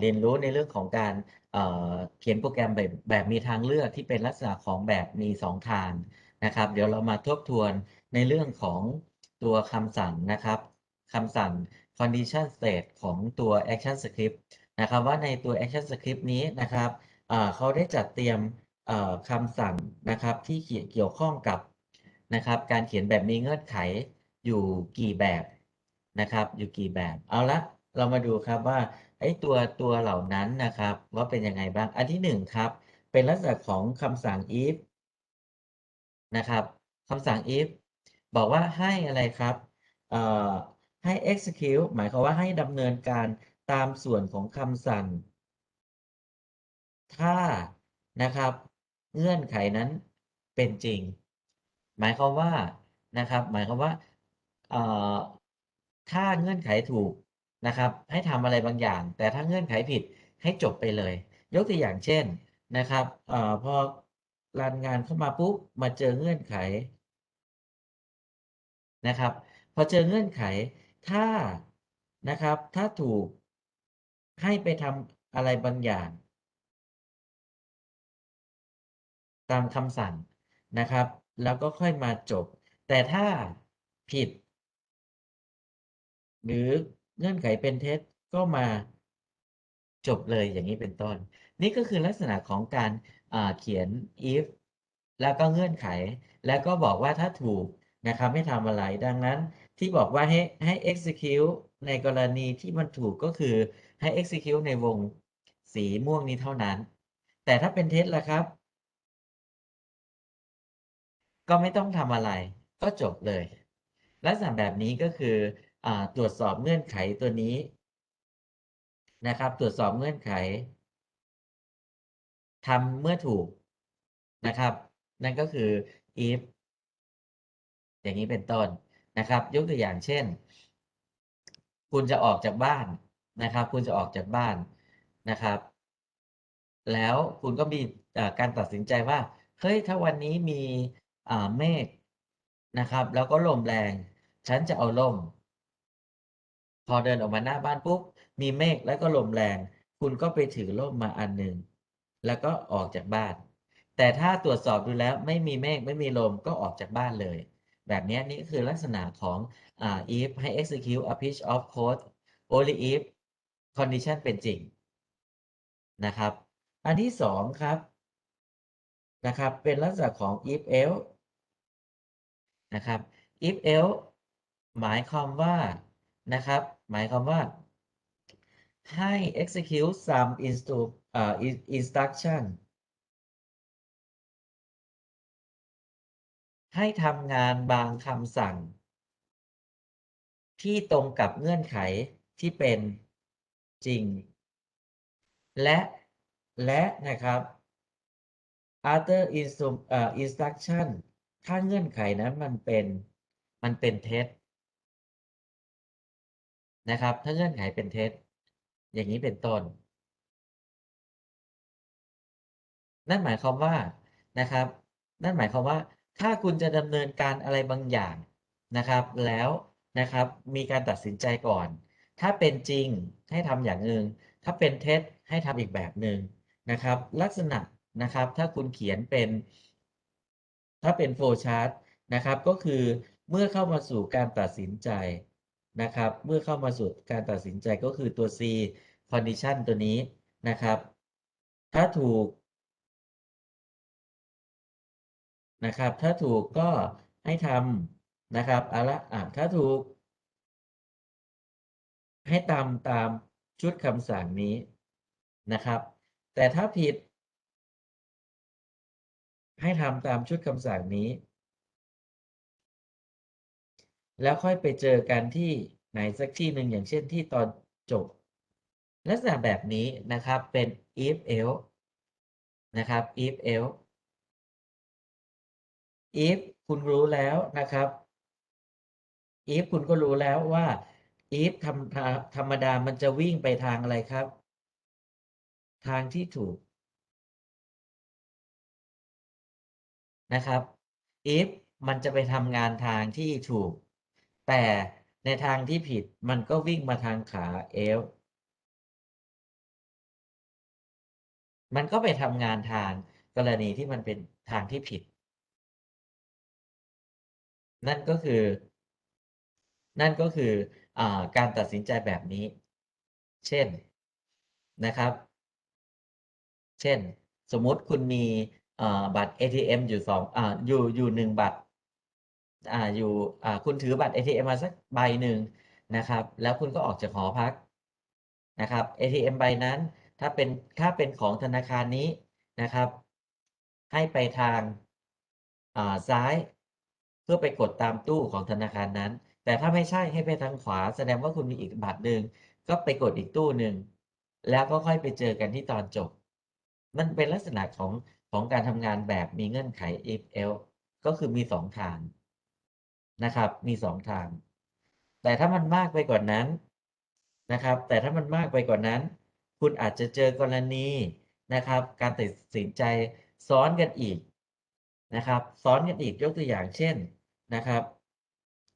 เรียนรู้ในเรื่องของการเขียนโปรแกรมแบบแบบมีทางเลือกที่เป็นลักษณะของแบบมี 2 ทางนะครับ เดี๋ยวเรามาทบทวนในเรื่องของตัวคำสั่งนะครับคำสั่ง condition state ของตัว action script นะครับว่าในตัว action script นี้นะครับเขาได้จัดเตรียมคำสั่งนะครับที่เกี่ยวข้องกับนะครับการเขียนแบบมีเงื่อนไขอยู่กี่แบบนะครับอยู่กี่แบบเอาละเรามาดูครับว่า ไอ้ตัวตัวเหล่านั้นนะครับ ว่าเป็นยังไงบ้าง อันที่หนึ่งครับ เป็นลักษณะของคำสั่ง if นะครับคำสั่ง if บอกว่าให้อะไรครับให้ execute หมายความว่าให้ดำเนินการตามส่วนของคำสั่ง ถ้านะครับ เงื่อนไขนั้นเป็นจริง หมายความว่านะครับ หมายความว่าถ้าเงื่อนไขถูก นะครับ ให้ทำอะไรบางอย่าง แต่ถ้าเงื่อนไขผิดให้จบไปเลย ยกตัวอย่างเช่นนะครับเอ่อพอรันงานเข้ามาปุ๊บมาเจอเงื่อนไขนะครับ พอเจอเงื่อนไขถ้านะครับ ถ้าถูกให้ไปทำอะไรบางอย่าง ตามคำสั่งนะครับ แล้วก็ค่อยมาจบ แต่ถ้าผิด หรือ เงื่อนไขเป็นเท็จก็มาจบเลยอย่างนี้เป็นต้น นี่ก็คือลักษณะของการเขียน if แล้วก็เงื่อนไข แล้วก็บอกว่าถ้าถูกนะครับให้ทำอะไร ดังนั้นที่บอกว่าให้ให้ execute ในกรณีที่มันถูกก็คือให้ execute ในวงสีม่วงนี้เท่านั้น แต่ถ้าเป็นเท็จล่ะครับ ก็ไม่ต้องทำอะไร ก็จบเลย ลักษณะแบบนี้ก็คืออ ตรวจสอบเงื่อนไขตัวนี้นะครับ ตรวจสอบเงื่อนไขทำเมื่อถูกนะครับ นั่นก็คือ if อย่างนี้เป็นต้นนะครับ ยกตัวอย่างเช่น คุณจะออกจากบ้านนะครับ คุณจะออกจากบ้านนะครับ แล้วคุณก็มีการตัดสินใจว่าเฮ้ยถ้าวันนี้มีเมฆนะครับ แล้วก็ลมแรง ฉันจะเอาล่ม พอเดินออกมาหน้าบ้านปุ๊บมีเมฆแล้วก็ลมแรง คุณก็ไปถือล่มมาอันหนึ่งแล้วก็ออกจากบ้าน แต่ถ้าตรวจสอบดูแล้วไม่มีเมฆไม่มีลมก็ออกจากบ้านเลย แบบนี้นี่คือลักษณะของอ if ให้ execute a piece of code only if condition เป็นจริงนะครับ อันที่สองครับนะครับเป็นลักษณะของ if else นะครับ if else หมายความว่านะครับ หมายความว่าให้ execute some instru uh, instruction ให้ทำงานบางคำสั่ง ที่ตรงกับเงื่อนไขที่เป็นจริง และและนะครับ other instruction ถ้าเงื่อนไขนั้นมันเป็นมันเป็นเท็จ นะครับ ถ้าเงื่อนไขเป็นเท็จ อย่างนี้เป็นต้น นั่นหมายความว่านะครับ นั่นหมายความว่า ถ้าคุณจะดำเนินการอะไรบางอย่างนะครับ แล้วนะครับ มีการตัดสินใจก่อน ถ้าเป็นจริงให้ทำอย่างหนึ่งถ้าเป็นเท็จให้ทำอีกแบบหนึ่งนะครับ ลักษณะนะครับ ถ้าคุณเขียนเป็น ถ้าเป็นโฟชาร์ตนะครับ ก็คือเมื่อเข้ามาสู่การตัดสินใจ นะครับ เมื่อเข้ามาสู่การตัดสินใจก็คือตัว C condition ตัวนี้นะครับ ถ้าถูกนะครับ ถ้าถูกก็ให้ทำนะครับเอาละอะถ้าถูก ให้ตามตามชุดคำสั่งนี้นะครับ แต่ถ้าผิด ให้ทำตามชุดคำสั่งนี้ แล้วค่อยไปเจอกันที่ไหนสักที่หนึ่งอย่างเช่นที่ตอนจบ ลักษณะแบบนี้นะครับเป็น if else นะครับ if else if คุณรู้แล้วนะครับ if คุณก็รู้แล้วว่า if ธรรมธรรมดามันจะวิ่งไปทางอะไรครับ ทางที่ถูกนะครับ if มันจะไปทำงานทางที่ถูก แต่ในทางที่ผิดมันก็วิ่งมาทางขา L มันก็ไปทำงานทางกรณีที่มันเป็นทางที่ผิด นั่นก็คือ นั่นก็คืออการตัดสินใจแบบนี้ เช่นนะครับ เช่น สมมติคุณมีบัตร ATM อยู่2อ่าอยู่อยู่1บัตร อ่าอยู่อ่าคุณถือบัตร ATM มาสักใบหนึ่งนะครับ แล้วคุณก็ออกจากหอพักนะครับ ATM ใบนั้นถ้าเป็นถ้าเป็นของธนาคารนี้นะครับ ให้ไปทางอ่าซ้ายเพื่อไปกดตามตู้ของธนาคารนั้น แต่ถ้าไม่ใช่ให้ไปทางขวา แสดงว่าคุณมีอีกบัตรหนึ่งก็ไปกดอีกตู้หนึ่งแล้วก็ค่อยไปเจอกันที่ตอนจบ มันเป็นลักษณะของของการทำงานแบบมีเงื่อนไข if else ก็คือมี2ทาง นะครับ มี2ทาง แต่ถ้ามันมากไปกว่านั้นนะครับ แต่ถ้ามันมากไปกว่านั้น คุณอาจจะเจอกรณีนะครับ การตัดสินใจซ้อนกันอีกนะครับ ซ้อนกันอีกยกตัวอย่างเช่นนะครับ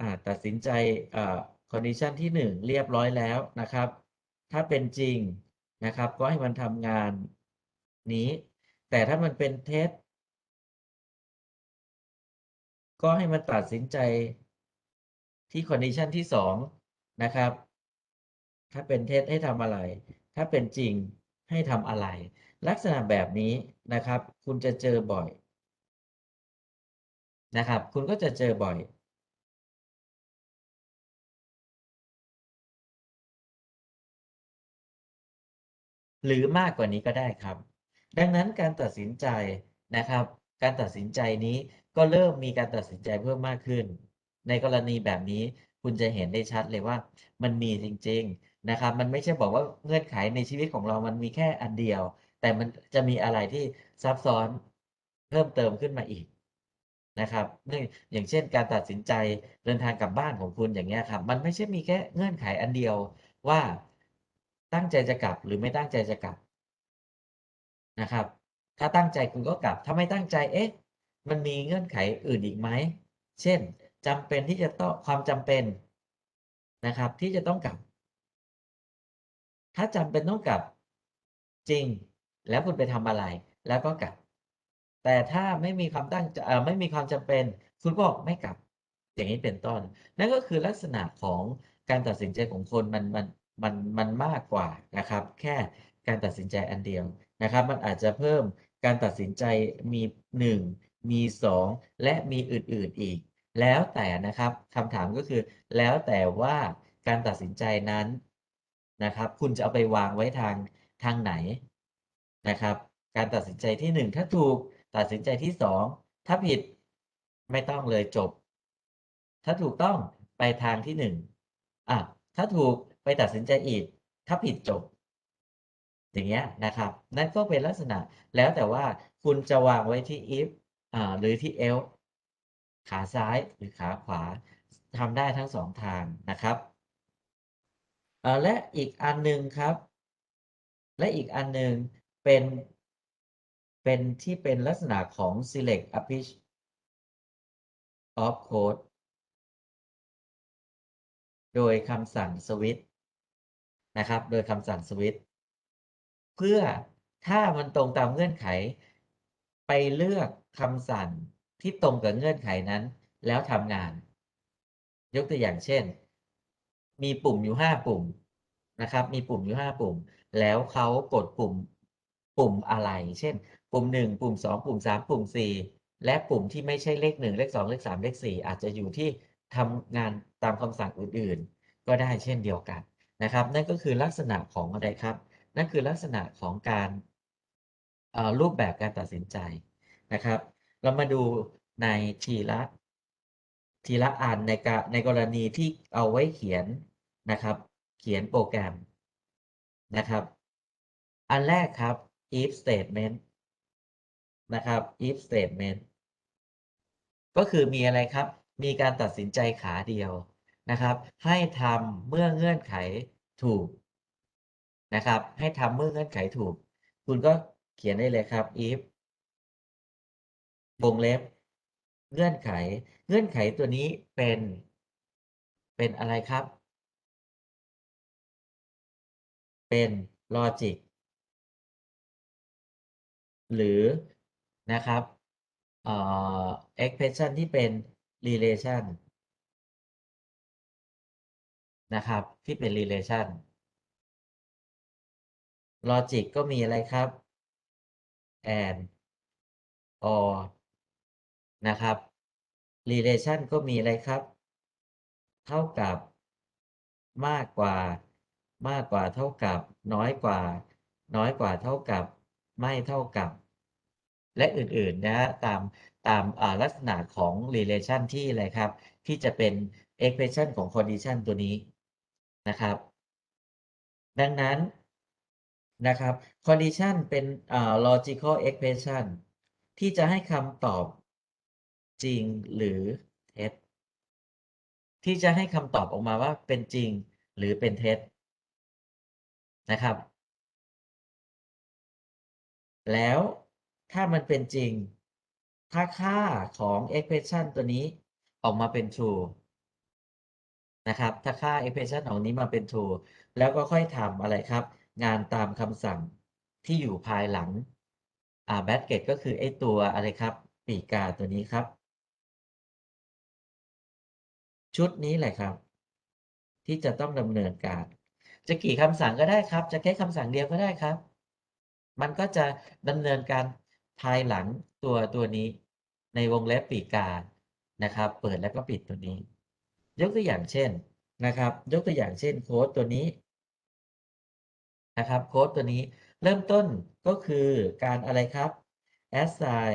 อ่าตัดสินใจอ่า condition ที่ 1 เรียบร้อยแล้วนะครับ ถ้าเป็นจริงนะครับ ก็ให้มันทำงานนี้ แต่ถ้ามันเป็นเท็จ ก็ให้มันตัดสินใจที่ condition ที่2นะครับ ถ้าเป็นเท็จให้ทำอะไร ถ้าเป็นจริงให้ทำอะไร ลักษณะแบบนี้นะครับ คุณจะเจอบ่อยนะครับ คุณก็จะเจอบ่อยหรือมากกว่านี้ก็ได้ครับ ดังนั้นการตัดสินใจนะครับ การตัดสินใจนี้ ก็เริ่มมีการตัดสินใจเพิ่มมากขึ้น ในกรณีแบบนี้คุณจะเห็นได้ชัดเลยว่ามันมีจริง ๆ นะครับ มันไม่ใช่บอกว่าเงื่อนไขในชีวิตของเรามันมีแค่อันเดียว แต่มันจะมีอะไรที่ซับซ้อนเพิ่มเติมขึ้นมาอีกนะครับเนื่องอย่างเช่นการตัดสินใจเดินทางกลับบ้านของคุณอย่างเงี้ยครับ มันไม่ใช่มีแค่เงื่อนไขอันเดียวว่าตั้งใจจะกลับหรือไม่ตั้งใจจะกลับนะครับ ถ้าตั้งใจคุณก็กลับ ถ้าไม่ตั้งใจ เอ๊ะ มันมีเงื่อนไขอื่นอีกไหม เช่นจำเป็นที่จะต้องความจำเป็นนะครับ ที่จะต้องกลับ ถ้าจำเป็นต้องกลับจริง แล้วคุณไปทำอะไร แล้วก็กลับ แต่ถ้าไม่มีความตั้งไม่มีความจำเป็น คุณก็ไม่กลับ อย่างนี้เป็นต้น นั่นก็คือลักษณะของการตัดสินใจของคนมันมันมันมันมากกว่านะครับ แค่การตัดสินใจอันเดียวนะครับ มันอาจจะเพิ่มการตัดสินใจมี1 มี 2 และมีอื่นๆอีก แล้วแต่นะครับคำถามก็คือ แล้วแต่ว่าการตัดสินใจนั้นนะครับ คุณจะเอาไปวางไว้ทางทางไหนนะครับ การตัดสินใจที่ 1 ถ้าถูกตัดสินใจที่ 2 ถ้าผิดไม่ต้องเลยจบ ถ้าถูกต้องไปทางที่1อาถ้าถูกไปตัดสินใจอีก ถ้าผิดจบ อย่างเงี้ยนะครับ นั่นก็เป็นลักษณะแล้วแต่ว่าคุณจะวางไว้ที่ if อ่าหรือที่ else ขาซ้ายหรือขาขวาทำได้ทั้ง2ทางนะครับและอีกอันหนึ่งครับ และอีกอันหนึ่งเป็นเป็นที่เป็นลักษณะของ select a piece of code โดยคำสั่งสวิตช์นะครับ โดยคำสั่งสวิตช์เพื่อถ้ามันตรงตามเงื่อนไข ไปเลือก คำสั่งที่ตรงกับเงื่อนไขนั้น แล้วทำงาน ยกตัวอย่างเช่น มีปุ่มอยู่5ปุ่มนะครับ มีปุ่มอยู่5ปุ่ม แล้วเขากดปุ่ม ปุ่มอะไร เช่น ปุ่ม1ปุ่ม2ปุ่ม3ปุ่ม4และปุ่มที่ไม่ใช่เลข1เลข2เลข3เลข4อาจจะอยู่ที่ทำงานตามคำสั่งอื่นๆ ก็ได้เช่นเดียวกันนะครับ นั่นก็คือลักษณะของอะไรครับ นั่นคือลักษณะของการรูปแบบการตัดสินใจ นะครับ เรามาดูในทีละทีละอันในกะในกรณีที่เอาไว้เขียนนะครับ เขียนโปรแกรมนะครับ อันแรกครับ if statement นะครับ if statement ก็คือมีอะไรครับ มีการตัดสินใจขาเดียวนะครับ ให้ทำเมื่อเงื่อนไขถูกนะครับ ให้ทำเมื่อเงื่อนไขถูก คุณก็เขียนได้เลยครับ if วงเล็บ เงื่อนไข เงื่อนไขตัวนี้เป็น เป็นอะไรครับ?เป็นลอจิกหรือนะครับเอ่อ expression ที่เป็น relation นะครับ ที่เป็น relation logic ก็มีอะไรครับ and or นะครับ relation ก็มีอะไรครับ เท่ากับมากกว่ามากกว่าเท่ากับ น้อยกว่า น้อยกว่าเท่ากับ ไม่เท่ากับ และอื่นๆนะฮะตามตามลักษณะของ relation ที่อะไรครับ ที่จะเป็น expression ของ condition ตัวนี้นะครับ ดังนั้นนะครับ condition เป็น logical expression ที่จะให้คำตอบ จริงหรือเท็จ ที่จะให้คำตอบออกมาว่าเป็นจริงหรือเป็นเท็จนะครับ แล้วถ้ามันเป็นจริง ถ้าค่าของ expression ตัวนี้ออกมาเป็น true นะครับ ถ้าค่า expression ของนี้มาเป็น true แล้วก็ค่อยทำอะไรครับ งานตามคำสั่งที่อยู่ภายหลังอ่า bracket ก็คือไอตัวอะไรครับ ปีกาตัวนี้ครับ ชุดนี้แหละครับ ที่จะต้องดำเนินการ จะกี่คำสั่งก็ได้ครับ จะแค่คำสั่งเดียวก็ได้ครับ มันก็จะดำเนินการภายหลังตัวตัวนี้ ในวงเล็บปีกานะครับ เปิดแล้วก็ปิดตัวนี้ ยกตัวอย่างเช่นนะครับ ยกตัวอย่างเช่นโค้ดตัวนี้นะครับโค้ดตัวนี้เริ่มต้นก็คือการอะไรครับ assign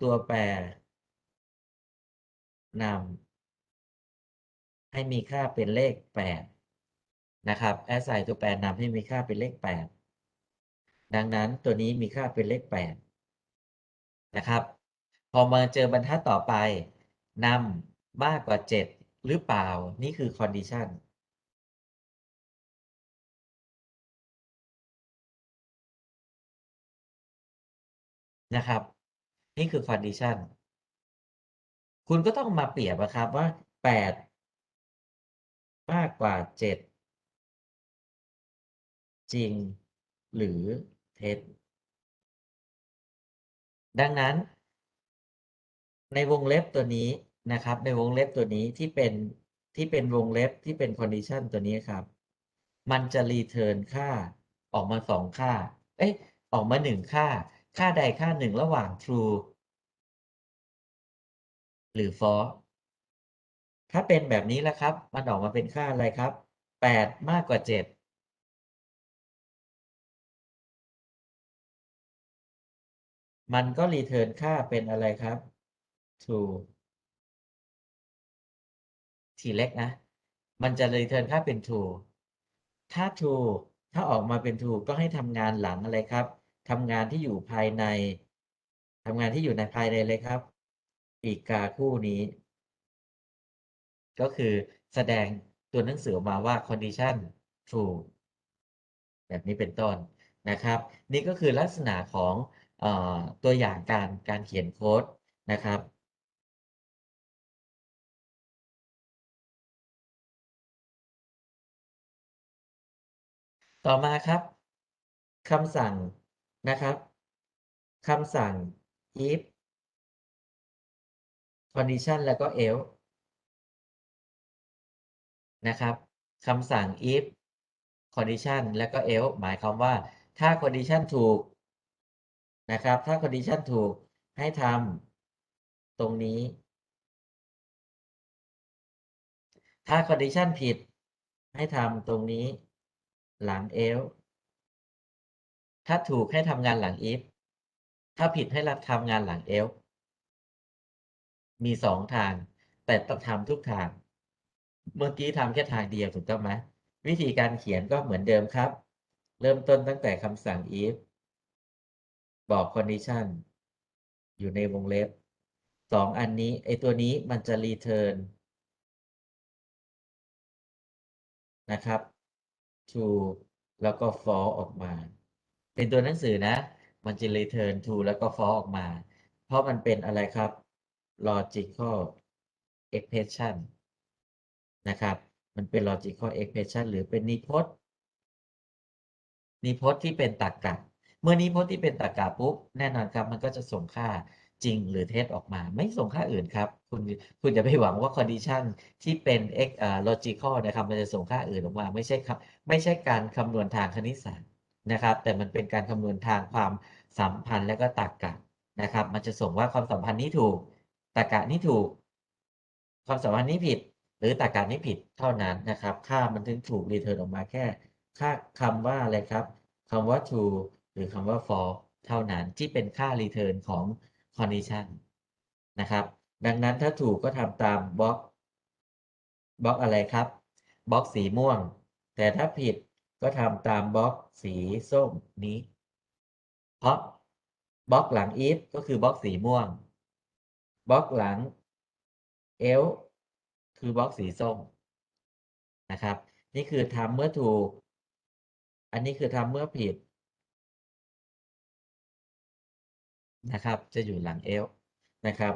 ตัวแปร นำให้มีค่าเป็นเลข 8 นะครับ assign ตัวแปรนำให้มีค่าเป็นเลข 8 ดังนั้นตัวนี้มีค่าเป็นเลข 8 นะครับ พอมาเจอบรรทัดต่อไปนำมากกว่า 7 หรือเปล่า นี่คือ condition นะครับ นี่คือ condition คุณก็ต้องมาเปรียบอะครับว่า8มากกว่า7จริงหรือเท็จ ดังนั้น ในวงเล็บตัวนี้นะครับ ในวงเล็บตัวนี้ที่เป็นที่เป็นวงเล็บที่เป็น condition ตัวนี้ครับ มันจะรีเทิร์นค่าออกมา2ค่า เอ๊ะออกมา1ค่า ค่าใดค่าหนึ่งระหว่าง true หรือ false ถ้าเป็นแบบนี้แล้วครับ มันออกมาเป็นค่าอะไรครับ 8 มากกว่า 7มันก็รีเทิร์นค่าเป็นอะไรครับ true ทีเล็กนะ มันจะรีเทิร์นค่าเป็น true ถ้า true ถ้าออกมาเป็น true ก็ให้ทำงานหลังอะไรครับ ทำงานที่อยู่ภายใน ทำงานที่อยู่ในภายในเลยครับ ปีกกาคู่นี้ ก็คือแสดงตัวหนังสือออกมาว่า condition true แบบนี้เป็นต้นนะครับ นี่ก็คือลักษณะของอตัวอย่างการการเขียนโค้ดนะครับต่อมาครับคำสั่งนะครับคำสั่ง if condition แล้วก็ else นะครับคำสั่ง if condition แล้วก็ else หมายความว่าถ้า condition ถูกนะครับ ถ้า condition ถูกให้ทำตรงนี้ ถ้า condition ผิด ให้ทำตรงนี้หลัง else ถ้าถูกให้ทำงานหลัง if ถ้าผิดให้รับทำงานหลัง else มี2ทาง แต่ต้องทำทุกทาง เมื่อกี้ทำแค่ทางเดียวถูกต้องไหมวิธีการเขียนก็เหมือนเดิมครับ เริ่มต้นตั้งแต่คำสั่ง if บอก condition อยู่ในวงเล็บ2อันนี้ไอ้ตัวนี้มันจะรีเทิร์นะครับ true แล้วก็ false ออกมา เป็นตัวหนังสือนะ มันจะรีเทิร์น true แล้วก็ false ออกมา เพราะมันเป็นอะไรครับ logical expression นะครับ มันเป็น logical expression หรือเป็นนิพจน์นิพจน์ที่เป็นตรรกะเมื่อนิพจน์ที่เป็นตรรกะปุ๊บแน่นอนครับ มันก็จะส่งค่าจริงหรือเท็จออกมา ไม่ส่งค่าอื่นครับ คุณคุณอย่าไปหวังว่า condition ที่เป็น x อ่า logical นะครับ มันจะส่งค่าอื่นออกมา ไม่ใช่ครับ ไม่ใช่การคำนวณทางคณิตศาสตร์นะครับ แต่มันเป็นการคำนวณทางความสัมพันธ์และก็ตรรกะนะครับ มันจะส่งว่าความสัมพันธ์นี้ถูก ตรรกะนี้ถูก ความสัมพันธ์นี้ผิด หรือตรรกะนี้ผิดเท่านั้นนะครับ ค่ามันถึงถูกรีเทิร์นออกมาแค่ ค่าคำว่าอะไรครับคำว่า true หรือคำว่า false เท่านั้นที่เป็นค่า return ของ condition นะครับ ดังนั้นถ้าถูกก็ทำตามบล็อกบล็อกอะไรครับบล็อกสีม่วง แต่ถ้าผิดก็ทำตามบล็อกสีส้มนี้ เพราะบล็อกหลัง if ก็คือบล็อกสีม่วง บล็อกหลังเอลคือบล็อกสีส้มนะครับ นี่คือทำเมื่อถูก อันนี้คือทำเมื่อผิดนะครับ จะอยู่หลังเอลนะครับ